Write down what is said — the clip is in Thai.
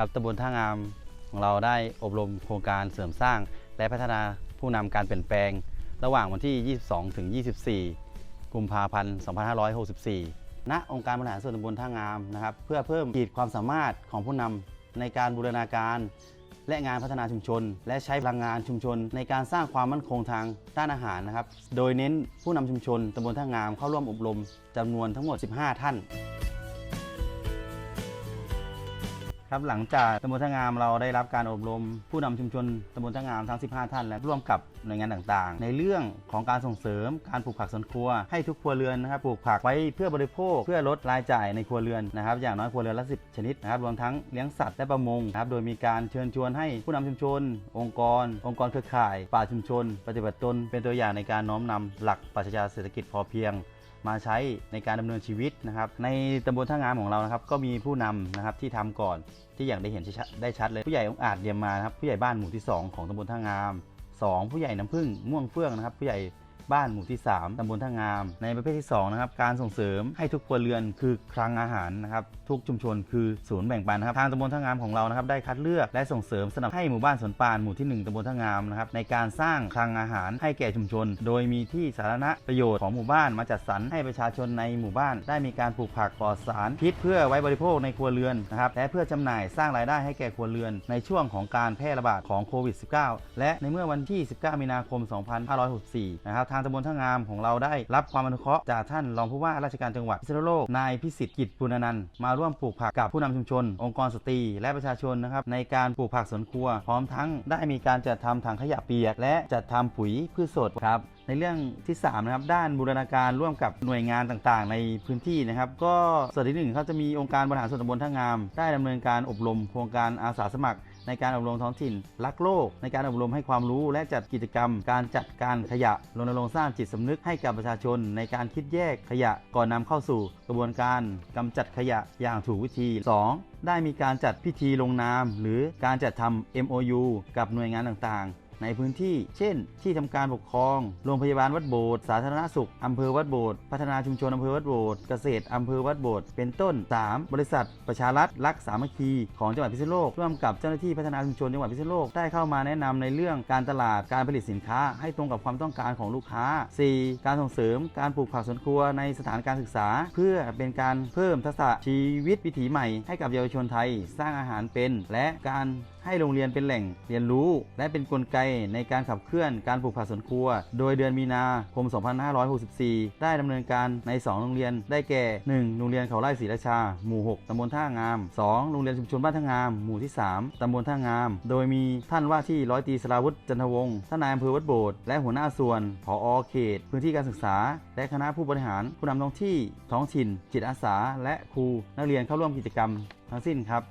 ครับตำบลท่างามของเราได้อบรมโครงการเสริมสร้าง และพัฒนาผู้นำการเปลี่ยนแปลง ระหว่างวันที่ 22 ถึง 24 กุมภาพันธ์ 2564 ณ องค์การบริหารส่วนตำบลท่างามนะครับ เพื่อเพิ่มขีดความสามารถของผู้นำในการบูรณาการ และงานพัฒนาชุมชน และใช้พลังงานชุมชน ในการสร้างความมั่นคงทางด้านอาหารนะครับ โดยเน้นผู้นำชุมชนตำบลท่างามเข้าร่วมอบรมจำนวนทั้งหมด 15 ท่าน ครับหลังจากตำบลท่างามเราได้รับการอบรม ผู้นำชุมชนตำบลท่างามทั้ง 15 ท่าน และร่วมกับหน่วยงานต่างๆ ในเรื่องของการส่งเสริมการปลูกผักสวนครัว ให้ทุกครัวเรือนนะครับปลูกผักไว้เพื่อบริโภค เพื่อลดรายจ่ายในครัวเรือนนะครับอย่างน้อยครัวเรือนละ10 ชนิดนะครับรวมทั้งเลี้ยงสัตว์และประมงนะครับโดยมีการเชิญชวนให้ผู้นำชุมชน องค์กร องค์กรเครือข่าย ป่าชุมชน ปฏิบัติตน เป็นตัวอย่างในการน้อมนำหลักปรัชญาเศรษฐกิจพอเพียง มาใช้ในการดำเนินชีวิตนะครับ ในตำบลท่างามของเรานะครับ ก็มีผู้นำนะครับที่ทำก่อนที่อย่างได้เห็นชัดได้ชัดเลยผู้ใหญ่องอาจเดียมมานะครับผู้ใหญ่บ้านหมู่ที่ 2 ของตำบลท่างาม 2 ผู้ใหญ่น้ำพึ่งม่วงเฟื่องนะครับ ผู้ใหญ่ บ้านหมู่ที่ 3 ตำบลท่างาม ในประเภทที่2นะครับการส่งเสริมให้ทุกครัวเรือนคือคลังอาหารนะครับทุกชุมชนคือศูนย์แบ่งปันนะครับทางตำบลท่างามของเรานะครับได้คัดเลือกและส่งเสริมสนับให้หมู่บ้านสวนปานหมู่ที่ 1ตำบลท่างามนะครับในการสร้างคลังอาหารให้แก่ชุมชน โดยมีที่สาธารณประโยชน์ของหมู่บ้านมาจัดสรรให้ประชาชนในหมู่บ้าน ได้มีการปลูกผักปลอดสารพิษเพื่อไว้บริโภคในครัวเรือนนะครับและเพื่อจำหน่ายสร้างรายได้ให้แก่ครัวเรือน ในช่วงของการแพร่ระบาดของโควิด -19 และในเมื่อวันที่ 19 มีนาคม 2564 นะครับางตำบลท่างามของเราได้รับความอนุเคราะห์จากท่านรองผู้ว่าราชการจังหวัดพิษณุโลกนายพิสิทธิ์กิจปุณนันท์มาร่วมปลูกผักกับผู้นำชุมชน องค์กรสตรีและประชาชนนะครับในการปลูกผักสวนครัว พร้อมทั้งได้มีการจัดทำถังขยะเปียก และจัดทำปุ๋ยพืชสดครับในเรื่องที่3นะครับด้านบูรณาการร่วมกับหน่วยงานต่างๆ ในพื้นที่นะครับ ก็ส่วนที่หนึ่งเขาจะมีองค์การบริหารส่วนตำบลท่างาม ได้ดำเนินการอบรมโครงการอาสาสมัคร ในการอบรมท้องถิ่น รักโลก ในการอบรมให้ความรู้และจัดกิจกรรม การจัดการขยะรณรงค์สร้างจิตสำนึกให้กับประชาชน ในการคิดแยกขยะก่อนนำเข้าสู่ กระบวนการกำจัดขยะอย่างถูกวิธี 2. ได้มีการจัดพิธีลงนาม หรือการจัดทำ MOU กับหน่วยงานต่างๆ ในพื้นที่ เช่น ที่ทำการปกครอง โรงพยาบาลวัดโบสถ์สาธารณสุขอำเภอวัดโบสถ์พัฒนาชุมชนอำเภอวัดโบสถ์เกษตรอำเภอวัดโบสถ์เป็นต้น 3. บริษัท ประชารัฐรักสามัคคีของจังหวัดพิษณุโลกร่วมกับเจ้าหน้าที่พัฒนาชุมชนจังหวัดพิษณุโลกได้เข้ามาแนะนำในเรื่องการตลาดการผลิตสินค้า ให้ตรงกับความต้องการของลูกค้า 4. การส่งเสริมการปลูกผักสวนครัวในสถานการศึกษา เพื่อเป็นการเพิ่มทักษะชีวิตวิถีใหม่ให้กับเยาวชนไทย สร้างอาหารเป็น และการให้โรงเรียนเป็นแหล่งเรียนรู้ และเป็นนกลไกในการขับเคลื่อนการปลูกผักสวนครัว โดยเดือนมีนาคม 2564 ได้ดำเนินการใน 2 โรงเรียน ได้แก่ 1. โรงเรียนเขาไร่ศรีราชา หมู่ 6ตำบลท่างาม 2. โรงเรียนชุมชนบ้านท่างาม หมู่ที่ 3ตำบลท่างาม โดยมีท่านว่าที่ร้อยตรีสราวุฒิจันทวงศ์ท่านนายอำเภอวัดโบสถ์และหัวหน้าส่วนผอเขต พื้นที่การศึกษา และคณะผู้บริหาร ผู้นำท้องที่ท้องถิ่น จิตอาสา และครูนักเรียนเข้าร่วมกิจกรรมทั้งสิ้นครับ